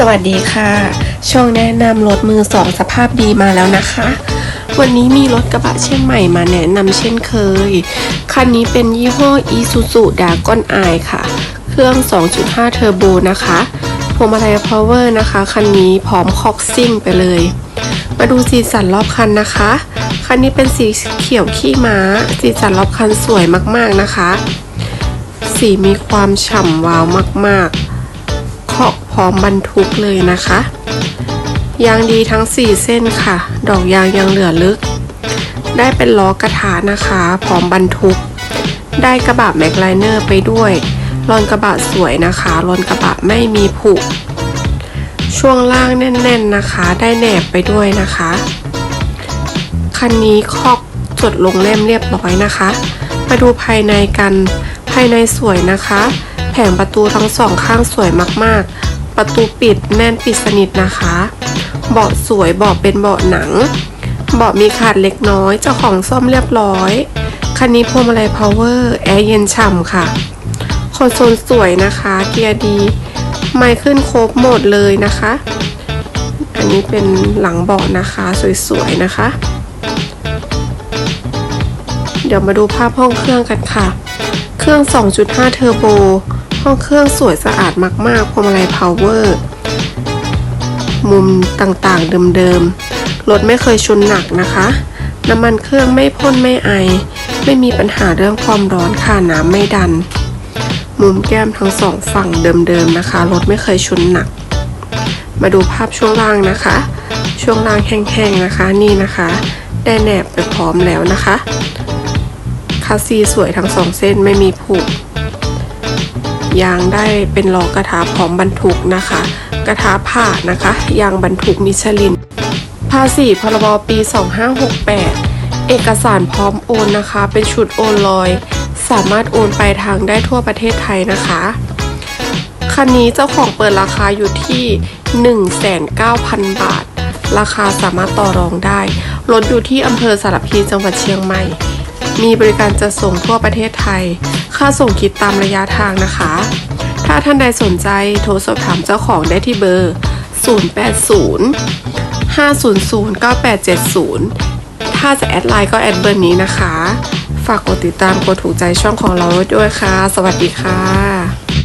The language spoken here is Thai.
สวัสดีค่ะ ช่องแนะนำรถมือสองสภาพดีมาแล้วนะคะ วันนี้มีรถกระบะเชียงใหม่มาแนะนำเช่นเคย คันนี้เป็นยี่ห้อ Isuzu Dragon Eye ค่ะ เครื่อง 2.5 เทอร์โบนะคะพวงมาลัย power นะคะ คันนี้พร้อมคอกซิ่งไปเลย มาดูสีสันรอบคันนะคะ คันนี้เป็นสีเขียวขี้ม้า สีสันรอบคันสวยมากๆนะคะ สีมีความฉ่ำวาวมากๆเคาะพ ร้อมบรรทุกเลยนะคะ ยางดีทั้ง 4 เส้นค่ะ ดอกยางยังเหลือลึก ได้เป็นล้อกระถานะคะพร้อมบรรทุก ได้กระบะแม็กไลเนอร์ไปด้วยรอนกระบะสวยนะคะรอนกระบะไม่มีผุช่วงล่างแน่น ๆนะคะ ได้แหนบไปด้วยนะคะ คันนี้คอกจดลงเล่มเรียบร้อยนะคะ มาดูภายในกัน ภายในสวยนะคะ แผงประตูทั้งสองข้างสวยมากๆ ประตูปิดแน่นปิดสนิทนะคะ เบาะสวยเบาะเป็นเบาะหนัง เบาะมีขาดเล็กน้อย เจ้าของซ่อมเรียบร้อย คันนี้พวงมาลัยพาวเวอร์แอร์เย็นฉ่ำค่ะ คอนโซลสวยนะคะ เกียร์ดี ไมค์ขึ้นครบหมดเลยนะคะ อันนี้เป็นหลังเบาะนะคะสวยๆนะคะ เดี๋ยวมาดูภาพห้องเครื่องกันค่ะ เครื่อง 2.5 เทอร์โบ ห้องเครื่องสวยสะอาดมากๆพวงมาลัยพาวเวอร์ มุมต่างๆเดิมๆ รถไม่เคยชนหนักนะคะ น้ำมันเครื่องไม่พ่นไม่ไอ ไม่มีปัญหาเรื่องความร้อนค่ะน้ำไม่ดัน มุมแก้มทั้งสองฝั่งเดิมๆนะคะ รถไม่เคยชนหนัก มาดูภาพช่วงล่างนะคะ ช่วงล่างแห้งๆนะคะ นี่นะคะ ได้แหนบไปพร้อมแล้วนะคะคาซีสวยทั้งสองเส้นไม่มีผุ ยางได้เป็นล้อกระทะพร้อมบรรทุกนะคะ กระทะผ่านะคะยางบรรทุกมิชลิน ภาษีพรบปี 2568 เอกสารพร้อมโอนนะคะ เป็นชุดโอนลอย สามารถโอนไปทางได้ทั่วประเทศไทยนะคะคันนี้เจ้าของเปิดราคาอยู่ที่ 1,900,000บาท ราคาสามารถต่อรองได้ รถอยู่ที่อำเภอสารพีจังหวัดเชียงใหม่ มีบริการจะส่งทั่วประเทศไทย ค่าส่งคิดตามระยะทางนะคะ ถ้าท่านใดสนใจโทรสอบถามเจ้าของได้ที่เบอร์ 080 500 9870 ถ้าจะแอดไลน์ก็แอดเบอร์นี้นะคะ ฝากกดติดตามกดถูกใจช่องของเราด้วยค่ะ สวัสดีค่ะ